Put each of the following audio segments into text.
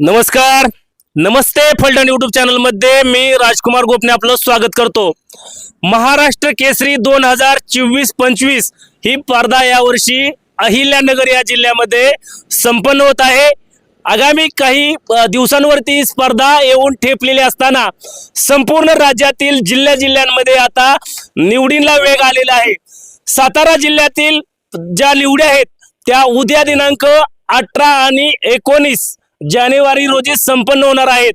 नमस्कार. नमस्ते फलटण युट्यूब चॅनलमध्ये मी राजकुमार गोपने आपलं स्वागत करतो. महाराष्ट्र केसरी दोन हजार चोवीस पंचवीस ही स्पर्धा यावर्षी अहिल्यानगर या जिल्ह्यामध्ये संपन्न होत आहे. आगामी काही दिवसांवरती स्पर्धा येऊन ठेपलेली असताना संपूर्ण राज्यातील जिल्ह्या जिल्ह्यांमध्ये आता निवडींना वेग आलेला आहे. सातारा जिल्ह्यातील ज्या निवड्या आहेत त्या उद्या दिनांक अठरा आणि एकोणीस जानेवारी रोजी संपन्न होणार आहेत.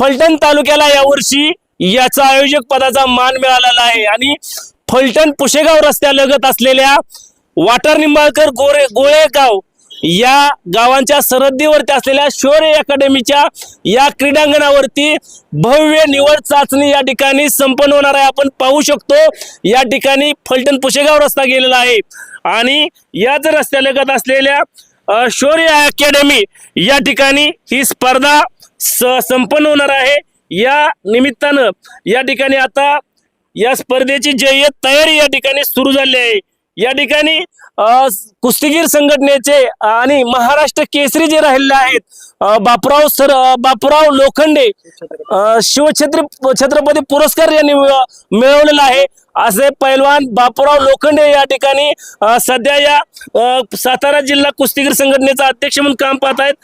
फलटण तालुक्याला यावर्षी याचा आयोजक पदाचा मान मिळालेला आहे. आणि फलटण पुशेगाव रस्त्यालगत असलेल्या वाटर निंबाळकर गोरे गोळेगाव या गावांच्या सरहद्दीवरती असलेल्या शौर्य अकॅडमीच्या या क्रीडांगणावरती भव्य निवड चाचणी या ठिकाणी संपन्न होणार आहे. आपण पाहू शकतो या ठिकाणी फलटण पुशेगाव रस्ता गेलेला आहे. आणि याच रस्त्यालगत असलेल्या शौर्य अकॅडमी या ठिकाणी ही स्पर्धा स- संपन्न होणार आहे. या निमित्तानं या ठिकाणी आता या स्पर्धेची जय्यत तयारी या ठिकाणी सुरू झाली आहे. या ठिकाणी कुस्तीगीर संघटनेचे आणि महाराष्ट्र केसरी जे राहिलेले आहेत बापराव सर बापराव लोखंडे शिवछत्री शिवछत्र छत्रपती पुरस्कार यांनी मिळवलेला आहे. असे पैलवान बापराव लोखंडे या ठिकाणी सध्या या सातारा जिल्हा कुस्तीगीर संघटनेचा अध्यक्ष म्हणून काम पाहत आहेत.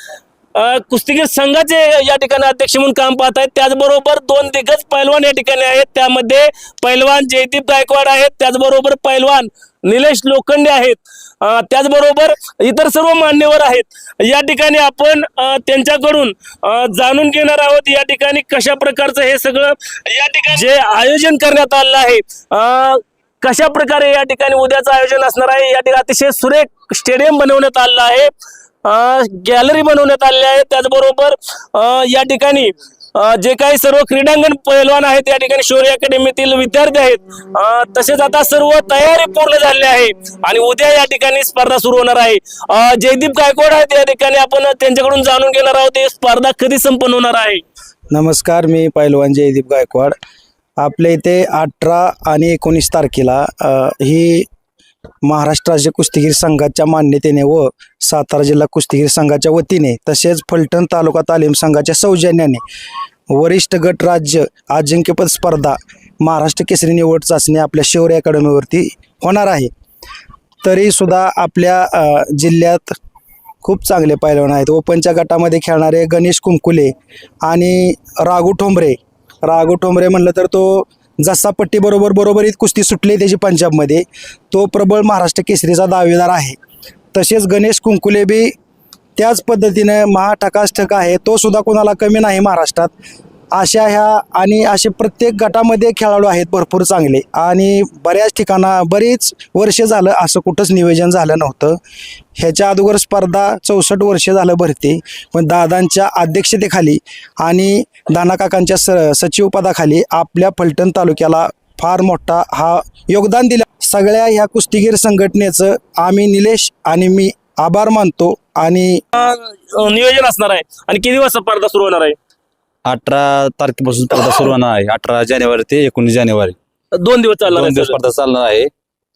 कुस्तीगीर संघाचे या ठिकाणी अध्यक्ष म्हणून काम पाहत आहेत. त्याचबरोबर दोन दिग्गज पैलवान या ठिकाणी आहेत. त्यामध्ये पैलवान जयदीप गायकवाड आहेत. त्याचबरोबर पैलवान निलेश लोखंडे आहेत. त्याचबरोबर इतर सर्व मान्यवर आहेत. या ठिकाणी आपण त्यांच्याकडून जाणून घेणार आहोत या ठिकाणी कशा प्रकारचं हे सगळं या ठिकाणी जे आयोजन करण्यात आलेलं आहे. कशा प्रकारे या ठिकाणी उद्याचं आयोजन असणार आहे? या ठिकाणी अतिशय सुरेख स्टेडियम बनवण्यात आलेलं आहे. गॅलरी बनवण्यात आलेली आहे. त्याचबरोबर या ठिकाणी जे काही सर्व क्रीडांगण पैलवान आहेत या ठिकाणी शौर्य अकॅडमीतील विद्यार्थी आहेत. तसेच आता सर्व तयारी पूर्ण झाली आहे. आणि उद्या या ठिकाणी स्पर्धा सुरू होणार आहे. जयदीप गायकवाड आहेत. या ठिकाणी आपण त्यांच्याकडून जाणून घेणार आहोत. ही स्पर्धा कधी संपन्न होणार आहे? नमस्कार मी पैलवान जयदीप गायकवाड. आपल्या इथे अठरा आणि एकोणीस तारखेला ही महाराष्ट्र राज्य कुस्तीगीर संघाच्या मान्यतेने व सातारा जिल्हा कुस्तीगीर संघाच्या वतीने तसेच फलटण तालुका तालीम संघाच्या सौजन्याने वरिष्ठ गट राज्य अजिंक्यपद स्पर्धा महाराष्ट्र केसरी निवड चाचणी आपल्या शिवरे अकॅडमीवरती होणार आहे. तरीसुद्धा आपल्या जिल्ह्यात खूप चांगले पैलवान आहेत. ओपनच्या गटामध्ये खेळणारे गणेश कुंकुले आणि राघू ठोंबरे. राघू ठोंबरे म्हणलं तर तो जसा पट्टीबरोबर बरोबरीत कुस्ती सुटली त्याची पंजाबमध्ये तो प्रबळ महाराष्ट्र केसरीचा दावेदार आहे. तसेच गणेश कुंकुले बी त्याच पद्धतीनं महाठकाष्टक आहे. तो सुद्धा कोणाला कमी नाही महाराष्ट्रात. अशा ह्या आणि असे प्रत्येक गटामध्ये खेळाडू आहेत भरपूर चांगले. आणि बऱ्याच ठिकाणा बरीच वर्ष झालं असं कुठंच नियोजन झालं नव्हतं. ह्याच्या अगोदर स्पर्धा चौसष्ट वर्ष झालं भरते. पण दादांच्या अध्यक्षतेखाली आणि दानाकाकांच्या स सचिव पदाखाली आपल्या फलटण तालुक्याला फार मोठा हा योगदान दिलं सगळ्या ह्या कुस्तीगीर संघटनेचं आम्ही निलेश आणि मी आभार मानतो आणि नियोजन असणार आहे. आणि किती वाजता स्पर्धा सुरू होणार आहे? अठरा तारखेपासून स्पर्धा सुरू होणार आहे. अठरा जानेवारी ते एकोणीस जानेवारी. दोन दिवस चालणार दोन आहे दिवस सगळं. स्पर्धा चालणार आहे.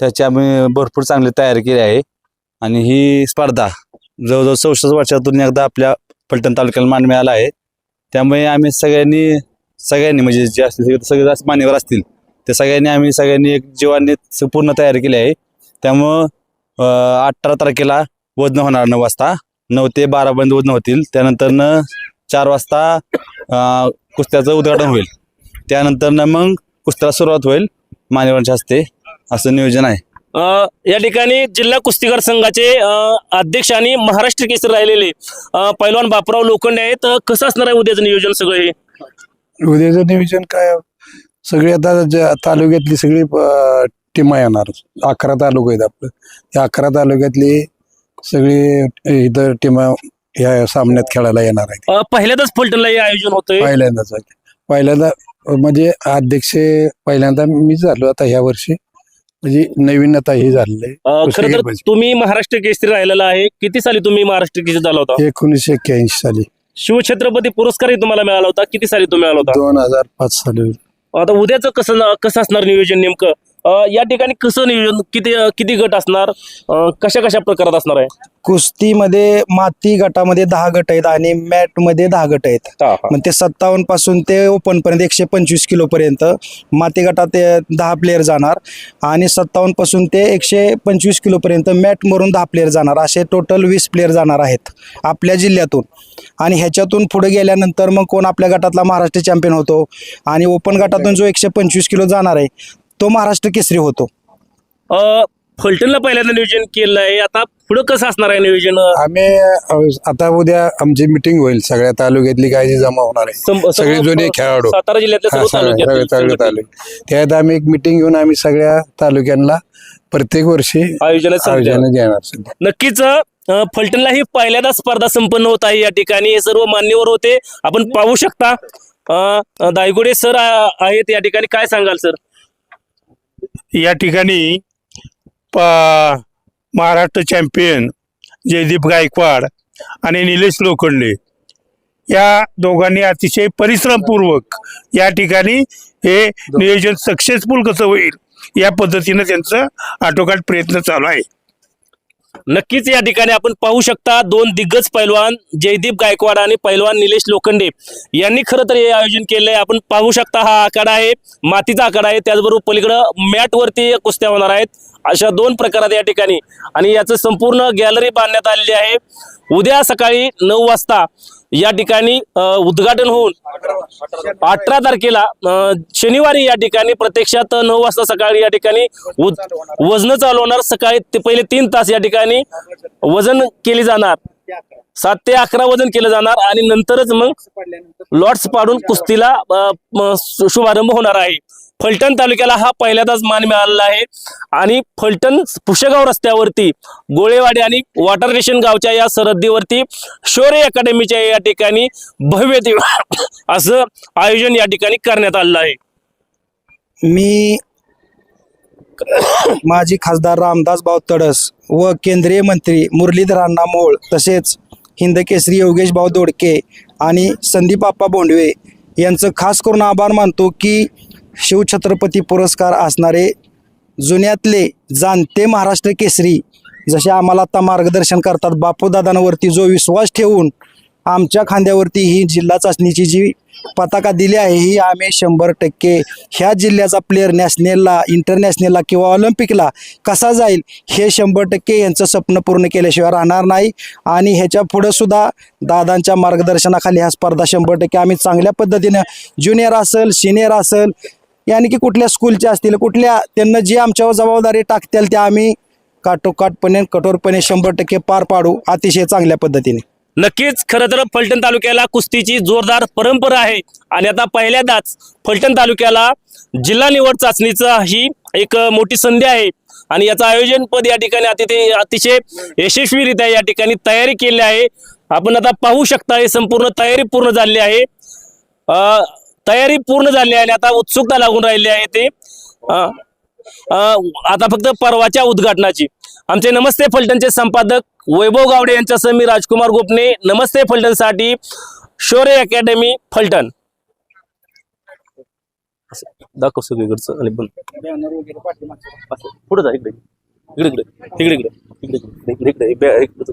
त्याची आम्ही भरपूर चांगली तयारी केली आहे. आणि ही स्पर्धा जवळजवळ चौसष्ट वर्षातून एकदा आपल्या फलटण तालुक्याला मान मिळाला आहे. त्यामुळे आम्ही सगळ्यांनी सगळ्यांनी म्हणजे जे असतील सगळे सगळे जास्त मान्यवर असतील. ते सगळ्यांनी आम्ही सगळ्यांनी एक जीवाने पूर्ण तयारी केली आहे. त्यामुळं अठरा तारखेला वजन होणार नऊ वाजता. नऊ ते बारा पर्यंत वजन होतील. त्यानंतर चार वाजता कुस्त्याचं उद्घाटन होईल. त्यानंतर मग कुस्त्याला सुरुवात होईल मान्यवरांच्या हस्ते. असं नियोजन आहे. या ठिकाणी जिल्हा कुस्तीगार संघाचे अध्यक्ष आणि महाराष्ट्र केसरी राहिलेले पैलवान बापराव लोखंडे आहेत. कसं असणार आहे उद्याचं नियोजन सगळं हे? उद्याचं नियोजन काय? सगळी आता तालुक्यातली सगळी टीम येणार. अकरा तालुका आहेत आपलं. त्या अकरा तालुक्यातली सगळी इथं टीम या सामन्यात खेळायला येणार आहेत. अ, पहिल्यांदाच फलटणला हे आयोजन होतंय? पहिल्यांदाच आहे. पहिल्यांदा म्हणजे अध्यक्ष पहिल्यांदा मीच झालो आता ह्या वर्षी. म्हणजे नवीन आता हे झालेलं अ, खरं कुस्तीगीर तर पाहिजे. तुम्ही महाराष्ट्र केसरी राहिलेला आहे. किती साली तुम्ही महाराष्ट्र केसरी झाला होता? आहे एकोणीसशे एक्क्याऐंशी साली. शिवछत्रपती पुरस्कारही तुम्हाला मिळाला होता. किती साली तो मिळाला होता? दोन हजार पाच साली. आता उद्याचं कसं कसं असणार नियोजन नेमकं? या ठिकाणी कसं नियोजन किती किती गट असणार कशा कशा प्रकारात असणार आहे? कुस्तीमध्ये माती गटामध्ये दहा गट आहेत आणि मॅटमध्ये दहा गट आहेत. हा, हा. मग ते सत्तावन्नपासून ते ओपन पर्यंत एकशे पंचवीस किलो पर्यंत माती गटात दहा प्लेयर जाणार आणि सत्तावन्नपासून ते एकशे पंचवीस किलो पर्यंत मॅट मरून दहा प्लेयर जाणार. असे टोटल वीस प्लेयर जाणार आहेत आपल्या जिल्ह्यातून. आणि ह्याच्यातून पुढे गेल्यानंतर मग कोण आपल्या गटातला महाराष्ट्र चॅम्पियन होतो आणि ओपन गटातून जो एकशे पंचवीस किलो जाणार आहे तो महाराष्ट्र केसरी होतो. अ, फलटणला पहिल्यांदा नियोजन केलं आहे. आता पुढं कसं असणार आहे नियोजन? आम्ही अ, आता उद्या आमची मिटिंग होईल. सगळ्या तालुक्यातली काय जी जमा होणार आहे. सं- सगळे सर्व जुने खेळाडू. सातारा जिल्ह्यातल्या हा, सर्व सगळे सगळे तालुक्यातील सगळे संघटना तालुके. त्यात आम्ही एक मिटिंग घेऊन आम्ही सगळ्या तालुक्यांना प्रत्येक वर्षी आयोजनात. आयोजन देणार सध्या. नक्कीच अ, फलटणला ही पहिल्यांदा स्पर्धा संपन्न होत आहे या ठिकाणी. हे सर्व मान्यवर होते. आपण पाहू शकता अ, अ, दायगुडे सर आहेत या ठिकाणी. काय सांगाल सर? या ठिकाणी प- महाराष्ट्र चॅम्पियन जयदीप गायकवाड आणि निलेश लोखंडे. या दोघांनी अतिशय परिश्रमपूर्वक या ठिकाणी हे नियोजन सक्सेसफुल कसं होईल या पद्धतीनं त्यांचं आटोकाट प्रयत्न चालू आहे. नक्कीच या ठिकाणी आपण पाहू शकता दोन दिग्गज पैलवान जयदीप गायकवाड आणि पैलवान निलेश लोखंडे. यांनी खरं तर हे आयोजन केलंय. आपण पाहू शकता हा आखाडा आहे मातीचा आकडा आहे. त्याचबरोबर पलीकडं मॅटवरती कुस्त्या होणार आहेत. अशा दोन प्रकारात या ठिकाणी. आणि याचं संपूर्ण गॅलरी बांधण्यात आलेली आहे. उद्या सकाळी नऊ वाजता या ठिकाणी उद्घाटन होऊन अठरा तारखेला शनिवारी या ठिकाणी प्रत्यक्षात नऊ वाजता सकाळी या ठिकाणी वजन चालू होणार सकाळी ते पहिले तीन तास या ठिकाणी वजन केले जाणार. सात ते अकरा वजन केलं जाणार आणि नंतरच मग लॉट्स पाडून कुस्तीला शुभारंभ होणार आहे. फलटण तालुक्याला हा पहिल्यांदाच मान मिळालेला आहे. आणि फलटण पुशेगाव रस्त्यावरती गोळेवाडी आणि वॉटर रेशन गावच्या या सरहद्दीवरती शौर्य अकॅडमीच्या या ठिकाणी भव्य असं आयोजन या ठिकाणी करण्यात आलेलं आहे. मी माजी खासदार रामदास भाऊ तडस व केंद्रीय मंत्री मुरलीधर अण्णा मोळ तसेच हिंदकेसरी योगेश भाऊ दोडके आणि संदीप आप्पा बोंडवे यांचं खास करून आभार मानतो की शिवछत्रपती पुरस्कार असणारे जुन्यातले जाणते महाराष्ट्र केसरी जसे आम्हाला आता मार्गदर्शन करतात बापूदादांवरती जो विश्वास ठेवून आमच्या खांद्यावरती ही जिल्हा चाचणीची जी पताका दिली आहे ही आम्ही शंभर टक्के ह्या जिल्ह्याचा प्लेअर नॅशनलला इंटरनॅशनलला किंवा ऑलिम्पिकला कसा जाईल हे शंभर टक्के यांचं स्वप्न पूर्ण केल्याशिवाय राहणार नाही. आणि ह्याच्या पुढंसुद्धा दादांच्या मार्गदर्शनाखाली ह्या स्पर्धा शंभर टक्के आम्ही चांगल्या पद्धतीनं ज्युनियर असेल सिनियर असेल यानी की कुठल्या स्कूलच्या असतील कुठल्या त्यांना जी आमच्यावर जबाबदारी टाकतील त्या आम्ही काटोकाटपणे कठोरपणे शंभर टक्के पार पाडू अतिशय चांगल्या पद्धतीने. नक्कीच खरं तर फलटण तालुक्याला कुस्तीची जोरदार परंपरा आहे. आणि आता पहिल्यांदाच फलटण तालुक्याला जिल्हा निवड चाचणीचा ही एक मोठी संधी आहे. आणि याचं आयोजन पद या ठिकाणी अतिथी अतिशय यशस्वीरित्या या ठिकाणी तयारी केली आहे. आपण आता पाहू शकता हे संपूर्ण तयारी पूर्ण झाली आहे. तयारी पूर्ण झाली आहे आणि आता उत्सुकता लागून राहिली आहे ते. आता फक्त परवाच्या उद्घाटनाची. आमचे नमस्ते फलटणचे संपादक वैभव गावडे यांच्यासह मी राजकुमार गोपने. नमस्ते फलटणसाठी शौर्य अकॅडमी फलटण. दाखव सगळीकडचं आणि बंद जा इकडे. इकडे इकडे. इकडे इकडे. इकडे इकडे इकडे इकडे. इकडे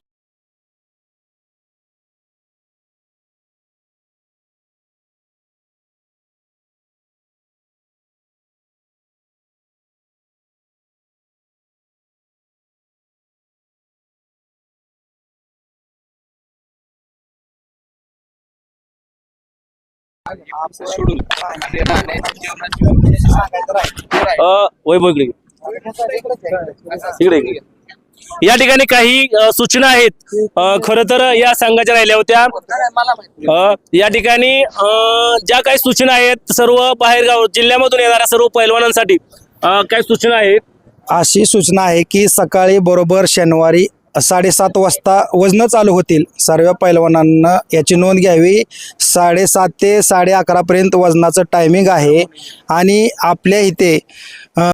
वैभव इकडे इकडे इकडे या ठिकाणी काही सूचना आहेत. खर खरं तर या संघाच्या राहिल्या होत्या. या ठिकाणी ज्या काही सूचना आहेत सर्व बाहेरगाव जिल्ह्यामधून येणाऱ्या सर्व पैलवानांसाठी काही सूचना आहेत? अशी सूचना आहे की सकाळी बरोबर शनिवारी साडेसात वाजता वजनं चालू होतील. सर्व पैलवानांना याची नोंद घ्यावी. साडेसात ते साडे अकरापर्यंत वजनाचं टायमिंग आहे. आणि आपल्या इथे